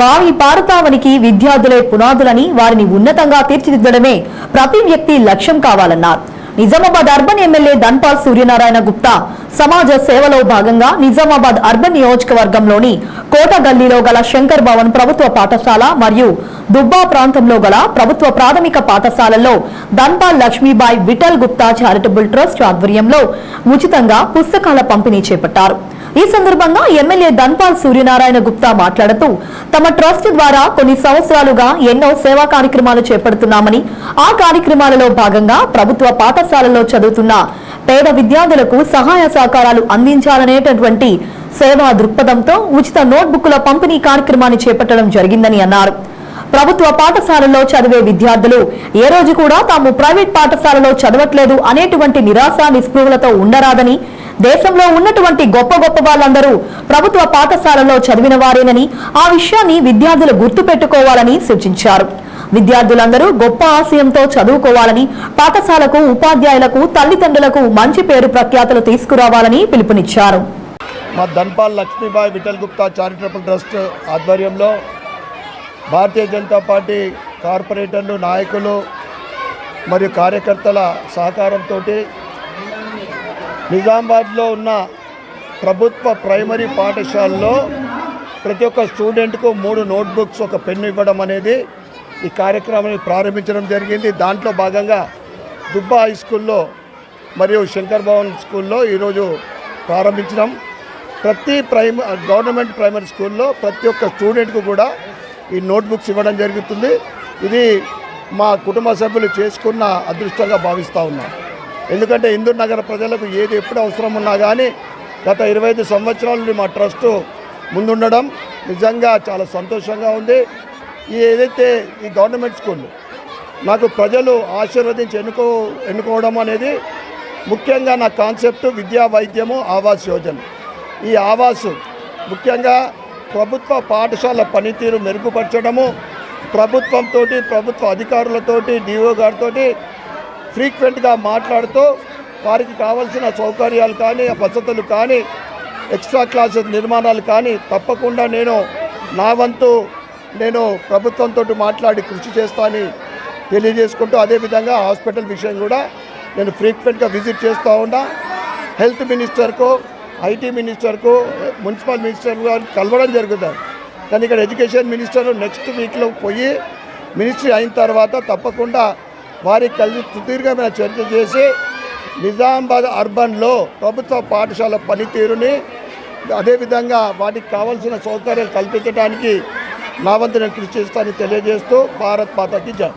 భావి భారతావనికి విద్యార్థులే పునాదులని వారిని ఉన్నతంగా తీర్చిదిద్దడమే ప్రతి వ్యక్తి లక్ష్యం కావాలన్నారు. నిజామాబాద్ అర్బన్ ఎమ్మెల్యే ధన్పాల్ సూర్యనారాయణ గుప్తా సమాజ సేవలో భాగంగా నిజామాబాద్ అర్బన్ నియోజకవర్గంలోని కోట గల్లీలో గల శంకర్ భవన్ ప్రభుత్వ పాఠశాల మరియు దుబ్బా ప్రాంతంలో గల ప్రభుత్వ ప్రాథమిక పాఠశాలలో ధన్పాల్ లక్ష్మీబాయి విఠల్ గుప్తా చారిటబుల్ ట్రస్ట్ ఆధ్వర్యంలో ఉచితంగా పుస్తకాల పంపిణీ చేపట్టారు. ఈ సందర్భంగా ఎమ్మెల్యే ధన్పాల్ సూర్యనారాయణ గుప్తా మాట్లాడుతూ తమ ట్రస్ట్ ద్వారా కొన్ని సంవత్సరాలుగా ఎన్నో సేవా కార్యక్రమాలు చేపడుతున్నామని ఆ కార్యక్రమాలలో భాగంగా ప్రభుత్వ పాఠశాలలో చదువుతున్న పేద విద్యార్థులకు సహాయ సహకారాలు అందించాలనేటటువంటి సేవా దృక్పథంతో ఉచిత నోట్బుక్ల పంపిణీ కార్యక్రమాన్ని చేపట్టడం జరిగిందని అన్నారు. ప్రభుత్వ పాఠశాలలో చదివే విద్యార్థులు ఏ రోజు కూడా తాము ప్రైవేట్ పాఠశాలలో చదవట్లేదు అనేటువంటి నిరాశ నిస్పృహలతో ఉండరాదని దేశంలో ఉన్నటువంటి గొప్ప గొప్ప వాళ్ళందరూ ప్రభుత్వ పాఠశాలలో చదివిన వారేనని ఆ విషయాన్ని విద్యార్థులు గుర్తు పెట్టుకోవాలని సూచించారు. విద్యార్థులందరూ గొప్ప ఆశయంతో చదువుకోవాలని పాఠశాలకు ఉపాధ్యాయులకు తల్లిదండ్రులకు మంచి పేరు ప్రఖ్యాతులు తీసుకురావాలని పిలుపునిచ్చారు. మా ధన్పాల్ లక్ష్మీబాయి విఠల్ గుప్తా చారిటబుల్ ట్రస్ట్ ఆధ్వర్యంలో భారతీయ జనతా పార్టీ కార్పొరేటర్లు నాయకులు మరియు కార్యకర్తల సహకారంతో నిజామాబాద్లో ఉన్న ప్రభుత్వ ప్రైమరీ పాఠశాలలో ప్రతి ఒక్క స్టూడెంట్కు మూడు నోట్బుక్స్ ఒక పెన్ను ఇవ్వడం అనేది ఈ కార్యక్రమాన్ని ప్రారంభించడం జరిగింది. దాంట్లో భాగంగా దుబ్బా హై స్కూల్లో మరియు శంకర్ భవన్ స్కూల్లో ఈరోజు ప్రారంభించడం. ప్రతి ప్రైమ గవర్నమెంట్ ప్రైమరీ స్కూల్లో ప్రతి ఒక్క స్టూడెంట్కు కూడా ఈ నోట్బుక్స్ ఇవ్వడం జరుగుతుంది. ఇది మా కుటుంబ సభ్యులు చేసుకున్న అదృష్టంగా భావిస్తూ ఉన్నాం. ఎందుకంటే ఇందూర్ నగర ప్రజలకు ఏది ఎప్పుడు అవసరం ఉన్నా కానీ గత ఇరవై ఐదు సంవత్సరాల నుండి మా ట్రస్టు ముందుండడం నిజంగా చాలా సంతోషంగా ఉంది. ఈ ఏదైతే ఈ గవర్నమెంట్ స్కూల్ నాకు ప్రజలు ఆశీర్వదించి ఎన్నుకో ఎన్నుకోవడం అనేది ముఖ్యంగా నా కాన్సెప్ట్ విద్యా వైద్యము ఆవాస్ యోజన. ఈ ఆవాసు ముఖ్యంగా ప్రభుత్వ పాఠశాల పనితీరు మెరుగుపరచడము ప్రభుత్వంతో ప్రభుత్వ అధికారులతోటి డిఓ గారితో ఫ్రీక్వెంట్గా మాట్లాడుతూ వారికి కావాల్సిన సౌకర్యాలు కానీ వసతులు కానీ ఎక్స్ట్రా క్లాసెస్ నిర్మాణాలు కానీ తప్పకుండా నేను నా వంతు నేను ప్రభుత్వంతో మాట్లాడి కృషి చేస్తానని తెలియజేసుకుంటూ అదేవిధంగా హాస్పిటల్ విషయం కూడా నేను ఫ్రీక్వెంట్గా విజిట్ చేస్తూ ఉన్నా. హెల్త్ మినిస్టర్కు ఐటీ మినిస్టర్కు మున్సిపల్ మినిస్టర్ గారు కలవడం జరుగుతుంది. కానీ ఇక్కడ ఎడ్యుకేషన్ మినిస్టర్ నెక్స్ట్ వీక్లో పోయి మినిస్ట్రీ అయిన తర్వాత తప్పకుండా వారికి కలిసి సుదీర్ఘమైన చర్చ చేసి నిజామాబాద్ అర్బన్లో ప్రభుత్వ పాఠశాల పనితీరుని అదేవిధంగా వాటికి కావాల్సిన సౌకర్యాలు కల్పించడానికి నా వంతు నేను కృషి చేస్తానని తెలియజేస్తూ భారత్ మాతకి జై.